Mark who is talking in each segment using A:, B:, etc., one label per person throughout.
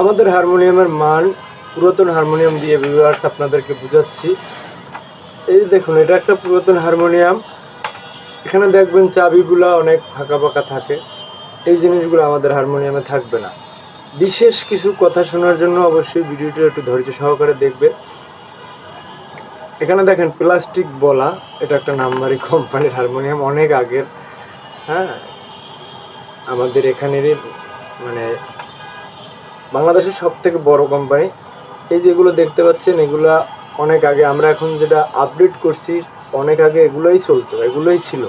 A: আমাদের হারমোনিয়ামের মান, পুরাতন হারমোনিয়াম দিয়ে ভিউয়ার্স আপনাদেরকে বুঝাচ্ছি। এই দেখুন, এটা একটা পুরাতন হারমোনিয়াম। এখানে দেখবেন চাবিগুলা অনেক ফাঁকা ফাঁকা থাকে। এই জিনিসগুলো আমাদের হারমোনিয়ামে থাকবে না। বিশেষ কিছু কথা শোনার জন্য অবশ্যই ভিডিওটি একটু ধৈর্য সহকারে দেখবে এখানে দেখেন, প্লাস্টিক বলা, এটা একটা নাম্বারি কোম্পানির হারমোনিয়াম, অনেক আগের। হ্যাঁ আমাদের এখানেরই মানে বাংলাদেশের সব থেকে বড় কোম্পানি এই যেগুলো দেখতে পাচ্ছেন, এগুলা অনেক আগে আমরা এখন যেটা আপডেট করছি, অনেক আগে এগুলোই চলতো, এগুলোই ছিল।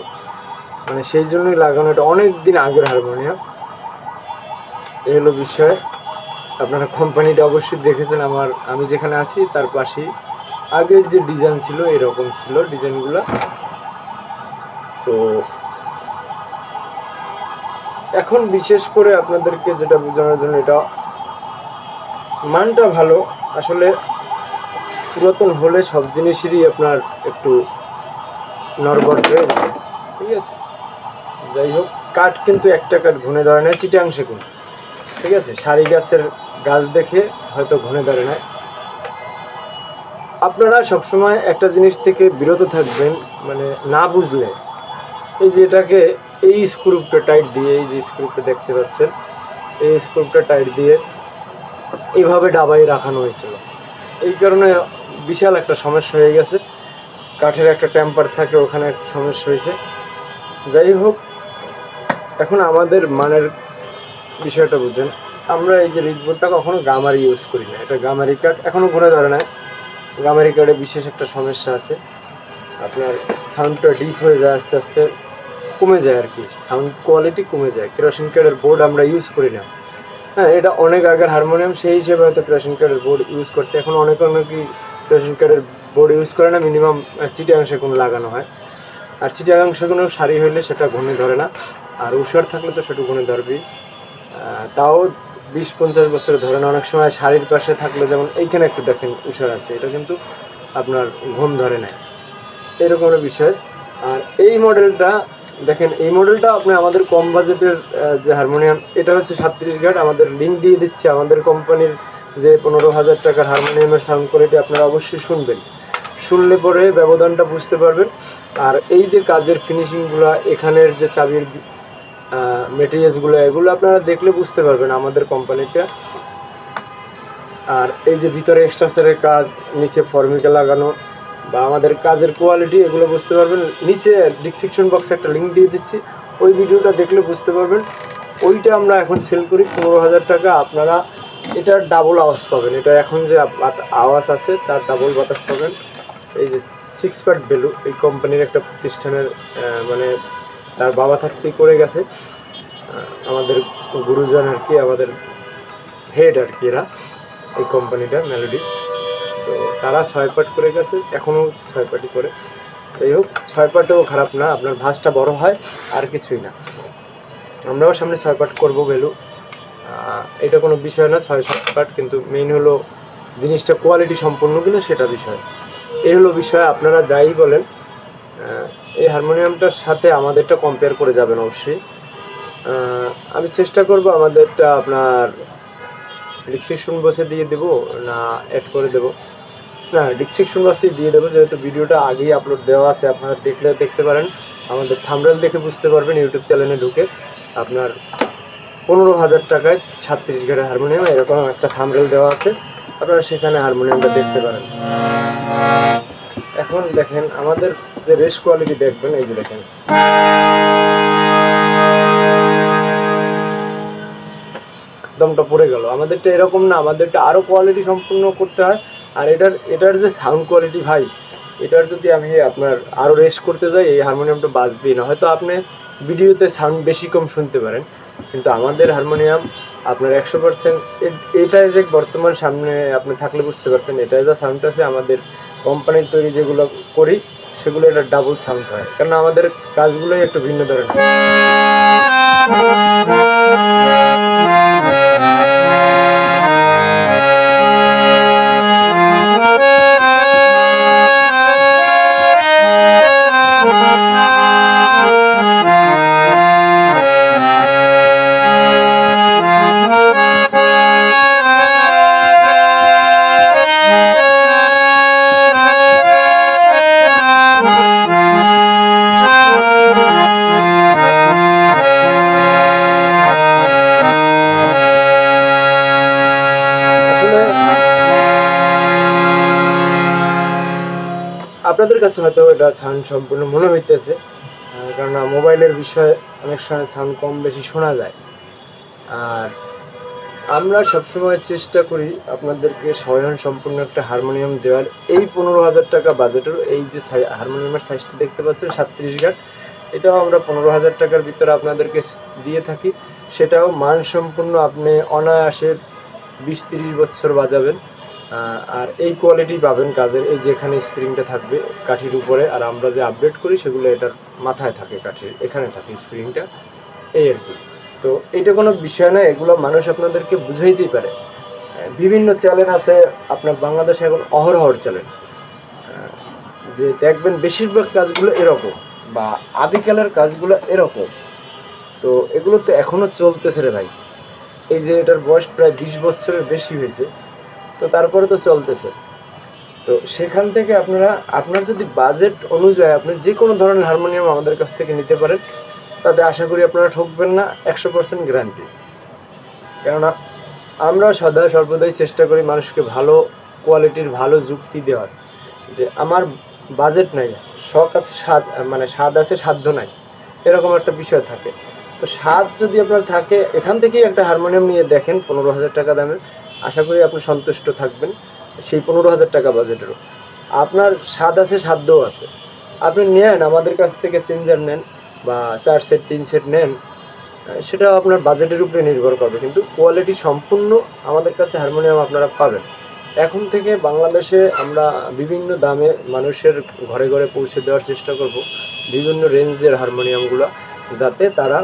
A: মানে সেই জন্যই লাগানো এটা অনেক দিন আগের হারমোনিয়াম এই হলো বিষয়। আপনারা কোম্পানিটা অবশ্যই দেখেছেন আমার, আমি যেখানে আছি, তার পাশেই। আগের যে ডিজাইন ছিল, এরকম ছিল ডিজাইনগুলো তো এখন বিশেষ করে আপনাদেরকে যেটা বোঝানোর জন্য এটা মানটা ভালো। আসলে পুরাতন হলে সব জিনিসেরই আপনার একটু নরবর হয়ে যাবে ঠিক আছে? যাই হোক, কাঠ কিন্তু একটা কাঠ ঘুনে ধরে নেয় চিটাং সেগুন। ঠিক আছে? সারি গাছের গাছ দেখে হয়তো ঘুনে ধরে নেয় আপনারা সবসময় একটা জিনিস থেকে বিরত থাকবেন মানে না বুঝলে। এই যে এটাকে, এই স্ক্রুপটা টাইট দিয়ে, এই যে স্ক্রুপটা দেখতে পাচ্ছেন, এই স্ক্রুপটা টাইট দিয়ে এইভাবে ডাবাই রাখানো হয়েছিল। এই কারণে বিশাল একটা সমস্যা হয়ে গেছে। কাঠের একটা ট্যাম্পার থাকে, ওখানে একটা সমস্যা হয়েছে। যাই হোক, এখন আমাদের মানের বিষয়টা বুঝেন আমরা এই যে রিডবোর্ডটা কখনো গামারি ইউজ করি না। এটা গামারি কাঠ এখনও ঘুরে ধরে না। গামারি কাঠে বিশেষ একটা সমস্যা আছে। আপনার সাউন্ডটা ডিপ হয়ে যায় আস্তে আস্তে, কমে যায় আর কি। সাউন্ড কোয়ালিটি কমে যায়। কেরোসিন কার্ডের বোর্ড আমরা ইউজ করি না। হ্যাঁ এটা অনেক আগের হারমোনিয়াম সেই হিসেবে হয়তো কেরোসিন কার্ডের বোর্ড ইউজ করছে। এখন অনেক অনেকই কেরোসিন কার্ডের বোর্ড ইউজ করে না মিনিমাম চিটাংশে কোনো লাগানো হয়। আর চিটাংশে কোনো শাড়ি হইলে সেটা ঘূর্ণি ধরে না। আর উষার থাকলে তো সেটা ঘূর্ণি ধরবেই। তাও বিশ, পঞ্চাশ বছরে ধরে না। অনেক সময় শাড়ির পাশে থাকলে যেমন এইখানে একটু দেখেন উষার আছে। এটা কিন্তু আপনার ঘুম ধরে নেয়। এরকমের বিষয়। আর এই মডেলটা দেখেন, এই মডেলটা আপনি আমাদের কম বাজেটের যে হারমোনিয়াম এটা হচ্ছে সাতত্রিশ ঘাট, আমাদের লিঙ্ক দিয়ে দিচ্ছে। আমাদের কোম্পানির যে পনেরো হাজার টাকার হারমোনিয়ামের সাউন্ড কোয়ালিটি আপনারা অবশ্যই শুনবেন। শুনলে পরে ব্যবধানটা বুঝতে পারবেন। আর এই যে কাজের ফিনিশিংগুলো এখানের যে চাবির মেটেরিয়ালসগুলো এগুলো আপনারা দেখলে বুঝতে পারবেন আমাদের কোম্পানিটা আর এই যে ভিতরে এক্সট্রাসের কাজ, নিচে ফর্মিকা লাগানো বা আমাদের কাজের কোয়ালিটি এগুলো বুঝতে পারবেন। নিচে ডিসক্রিপশন বক্সে একটা লিঙ্ক দিয়ে দিচ্ছি। ওই ভিডিওটা দেখলে বুঝতে পারবেন। ওইটা আমরা এখন সেল করি। পনেরো হাজার টাকা আপনারা এটার ডাবল আওয়াজ পাবেন। এটা এখন যে আওয়াজ আছে, তার ডাবল বাতাস পাবেন। এই যে সিক্স পার্ট ভ্যালু এই কোম্পানির একটা প্রতিষ্ঠানের মানে তার বাবা থাকতেই করে গেছে। আমাদের গুরুজন আর কি, আমাদের হেড আর কি এরা। এই কোম্পানিটা মেলোডি তো তারা ছয় পাট করে গেছে, এখনও ছয় পাটি করে। যাই হোক, ছয় পাটেও খারাপ না, আপনার ভাঁজটা বড় হয়, আর কিছুই না। আমরাও সামনে ছয় পাট করব ভ্যালু এটা কোনো বিষয় না, ছয় সাত পাট, কিন্তু মেইন হলো জিনিসটা কোয়ালিটি সম্পন্ন কিনা সেটা বিষয়। এই হলো বিষয়, আপনারা যাই বলেন এই হারমোনিয়ামটার সাথে আমাদেরটা কম্পেয়ার করে যাবেন অবশ্যই। আমি চেষ্টা করব আমাদেরটা আপনার ডিসক্রিপশন বসে দিয়ে দেবো না অ্যাড করে দেবো। ডিসক্রিপশন বক্সে দিয়ে দেবো যেহেতু ভিডিওটা আগেই আপলোড দেওয়া আছে, আপনারা দেখলে দেখতে পারেন। আমাদের থামরেল দেখে বুঝতে পারবেন ইউটিউব চ্যানেলে ঢুকে আপনার পনেরো হাজার টাকায় ছাত্রিশ ঘাটের হারমোনিয়াম, এরকম একটা থামরেল দেওয়া আছে। আপনারা সেখানে হারমোনিয়ামটা দেখতে পারেন। এখন দেখেন, আমাদের যে রেস কোয়ালিটি দেখবেন, এই যে দেখেন। দমটা পড়ে গেল। আমাদেরটা এরকম না, আমাদেরটা আরও কোয়ালিটি সম্পূর্ণ করতে হয়। আর এটার এটার যে সাউন্ড কোয়ালিটি ভাই, এটার যদি আমি আপনার আরও রেস করতে যাই, এই হারমোনিয়ামটা বাজবেই না। হয়তো আপনি ভিডিওতে সাউন্ড বেশি কম শুনতে পারেন, কিন্তু আমাদের হারমোনিয়াম আপনার একশো পার্সেন্ট এটাই যে বর্তমান সামনে আপনি থাকলে বুঝতে পারতেন, এটাই যা সাউন্ড আছে, আমাদের কোম্পানির তৈরি যেগুলো করি, সেগুলো এটা ডাবল সাউন্ড হয়। কারণ আমাদের কাজগুলোই একটু ভিন্ন ধরনের। আপনাদের কাছে হয়তো এটা সাউন্ড সম্পূর্ণ মনে হইতেছে কেননা মোবাইলের বিষয়ে অনেক সময় সাউন্ড কম বেশি শোনা যায়। আর আমরা সবসময় চেষ্টা করি আপনাদেরকে স্বয়ং সম্পূর্ণ একটা হারমোনিয়াম দেওয়ার। এই পনেরো হাজার টাকা বাজেটের এই যে হারমোনিয়ামের সাইজটা দেখতে পাচ্ছেন, সাতত্রিশ গাট এটাও আমরা পনেরো হাজার টাকার ভিতরে আপনাদেরকে দিয়ে থাকি। সেটাও মানসম্পন্ন আপনি অনায়াসে বিশ তিরিশ বছর বাজাবেন। আর এই কোয়ালিটি পাবেন কাজের এই যেখানে স্প্রিংটা থাকবে কাঠির উপরে, আর আমরা যে আপডেট করি সেগুলো এটার মাথায় থাকে কাঠির, এখানে থাকে স্প্রিংটা এই আর কি। তো এটা কোনো বিষয় না, এগুলো মানুষ আপনাদেরকে বুঝাইতেই পারে। বিভিন্ন চ্যানেল আছে, আপনার বাংলাদেশে এখন অহরহর চ্যানেল যে দেখবেন বেশিরভাগ কাজগুলো এরকম, বা আদিকালের কাজগুলো এরকম। তো এগুলো তো এখনও চলতেছে রে ভাই। এই যে এটার বয়স প্রায় বিশ বছরের বেশি হয়েছে। তো তারপরে তো চলতেছে। তো সেখান থেকে আপনারা, আপনার যদি বাজেট অনুযায়ী আপনি যে কোনো ধরনের হারমোনিয়াম আমাদের কাছ থেকে নিতে পারেন, তাতে আশা করি আপনারা ঠকবেন না, একশো পার্সেন্ট গ্যারান্টি কেননা আমরা সদা সর্বদাই চেষ্টা করি মানুষকে ভালো কোয়ালিটির ভালো যুক্তি দেওয়ার। যে আমার বাজেট নাই, শখ আছে, স্বাদ মানে স্বাদ আছে, সাধ্য নাই, এরকম একটা বিষয় থাকে। তো স্বাদ যদি আপনার থাকে, এখান থেকেই একটা হারমোনিয়াম নিয়ে দেখেন, পনেরো হাজার টাকা দামের। আশা করি আপনি সন্তুষ্ট থাকবেন। সেই পনেরো হাজার টাকা বাজেটেরও আপনার স্বাদ আছে সাধ্যও আছে। আপনি নেন, আমাদের কাছ থেকে চেঞ্জার নেন বা চার সেট তিন সেট নেন, সেটা আপনার বাজেটের উপরে নির্ভর করবে। কিন্তু কোয়ালিটি সম্পূর্ণ আমাদের কাছে হারমোনিয়াম আপনারা পাবেন। এখন থেকে বাংলাদেশে আমরা বিভিন্ন দামে মানুষের ঘরে ঘরে পৌঁছে দেওয়ার চেষ্টা করব। বিভিন্ন রেঞ্জের হারমোনিয়ামগুলো যাতে তারা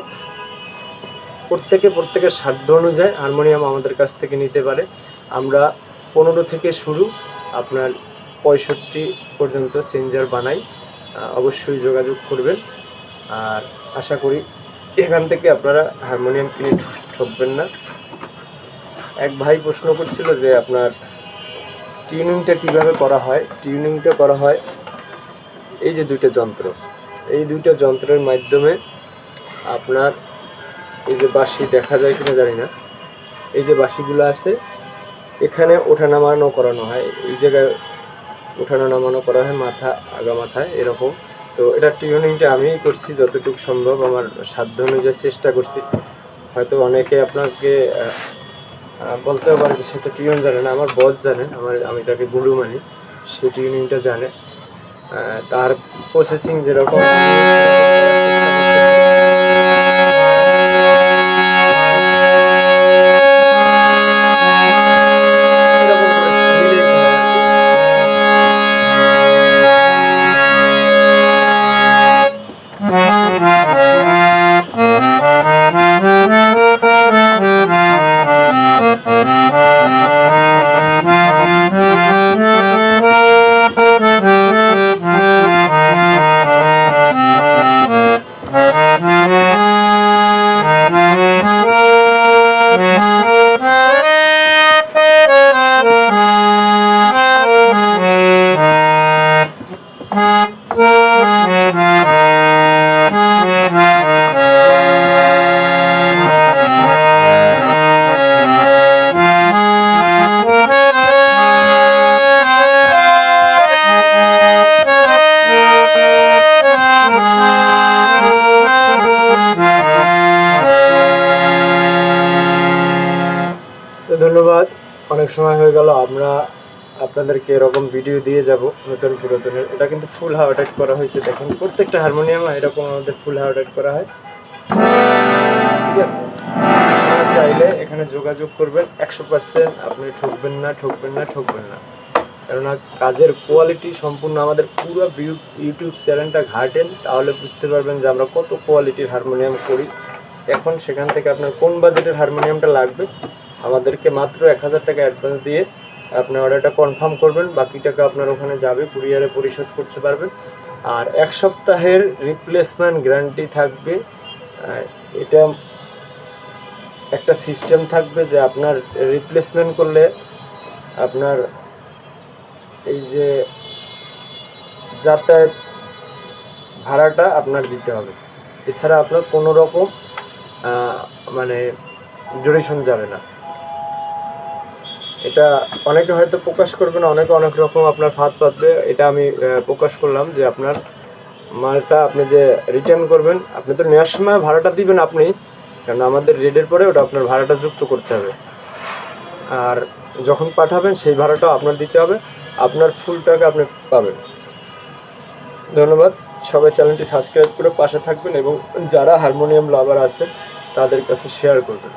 A: প্রত্যেকে প্রত্যেকের সাধ্য অনুযায়ী হারমোনিয়াম আমাদের কাছ থেকে নিতে পারে। আমরা পনেরো থেকে শুরু আপনার পঁয়ষট্টি পর্যন্ত চেঞ্জার বানাই। অবশ্যই যোগাযোগ করবেন। আর আশা করি এখান থেকে আপনারা হারমোনিয়াম কিনে ঠক- ঠকবেন না। এক ভাই প্রশ্ন করছিল যে আপনার টিউনিংটা কীভাবে করা হয়? টিউনিংটা করা হয় এই যে দুইটা যন্ত্র। এই দুইটা যন্ত্রের মাধ্যমে আপনার এই যে বাঁশি দেখা যায় কিনা জানি না। এই যে বাঁশিগুলো আছে, এখানে ওঠা নামানো করানো হয়। এই জায়গায় ওঠানো নামানো করা হয়, মাথা, আগা মাথায়, এরকম। তো এটা টিউনিংটা আমিই করছি, যতটুকু সম্ভব আমার সাধ্য অনুযায়ী চেষ্টা করছি। হয়তো অনেকে আপনাকে বলতেও পারে যে সে তো টিউন জানে না, আমার বস জানে, আমার, আমি তাকে গুরু মানি, সে টিউনিংটা জানে। তার প্রসেসিং যেরকম সময় হয়ে গেল, আমরা আপনাদেরকে এরকম ভিডিও দিয়ে যাব নতুন পুরাতনের। এটা কিন্তু ফুল হাওয়াটাইট করা হয়েছে, দেখুন। প্রত্যেকটা হারমোনিয়াম এরকম আমাদের ফুল হাওয়াটাইট করা হয়। ঠিক আছে? চাইলে এখানে যোগাযোগ করবেন। একশো পার্সেন্ট আপনি ঠকবেন না ঠকবেন না ঠকবেন না। কেননা কাজের কোয়ালিটি সম্পূর্ণ আমাদের পুরো ইউটিউব চ্যানেলটা ঘাটেন, তাহলে বুঝতে পারবেন যে আমরা কত কোয়ালিটির হারমোনিয়াম করি। এখন সেখান থেকে আপনার কোন বাজেটের হারমোনিয়ামটা লাগবে আমাদেরকে মাত্র এক হাজার টাকা অ্যাডভান্স দিয়ে আপনি অর্ডারটা কনফার্ম করবেন। বাকি টাকা আপনার ওখানে যাবে কুরিয়ারে পরিশোধ করতে পারবেন। আর এক সপ্তাহের রিপ্লেসমেন্ট গ্যারান্টি থাকবে। এটা একটা সিস্টেম থাকবে যে আপনার রিপ্লেসমেন্ট করলে আপনার এই যে যাতায়াত ভাড়াটা আপনার দিতে হবে। এছাড়া আপনার কোনো রকম মানে ডিউরেশন যাবে না। এটা অনেকে হয়তো প্রকাশ করবে না, অনেকে অনেক রকম আপনার ফাঁদ পাতবে। এটা আমি প্রকাশ করলাম যে আপনার মালটা আপনি যে রিটার্ন করবেন, আপনি তো নেওয়ার সময় ভাড়াটা দিবেন আপনি, কারণ আমাদের রেডের পরে ওটা আপনার ভাড়াটা যুক্ত করতে হবে। আর যখন পাঠাবেন, সেই ভাড়াটাও আপনার দিতে হবে। আপনার ফুল টাকা আপনি পাবেন। ধন্যবাদ। সবাই চ্যানেলটি সাবস্ক্রাইব করে পাশে থাকবেন এবং যারা হারমোনিয়াম লাভার আছে, তাদের কাছে শেয়ার করবেন।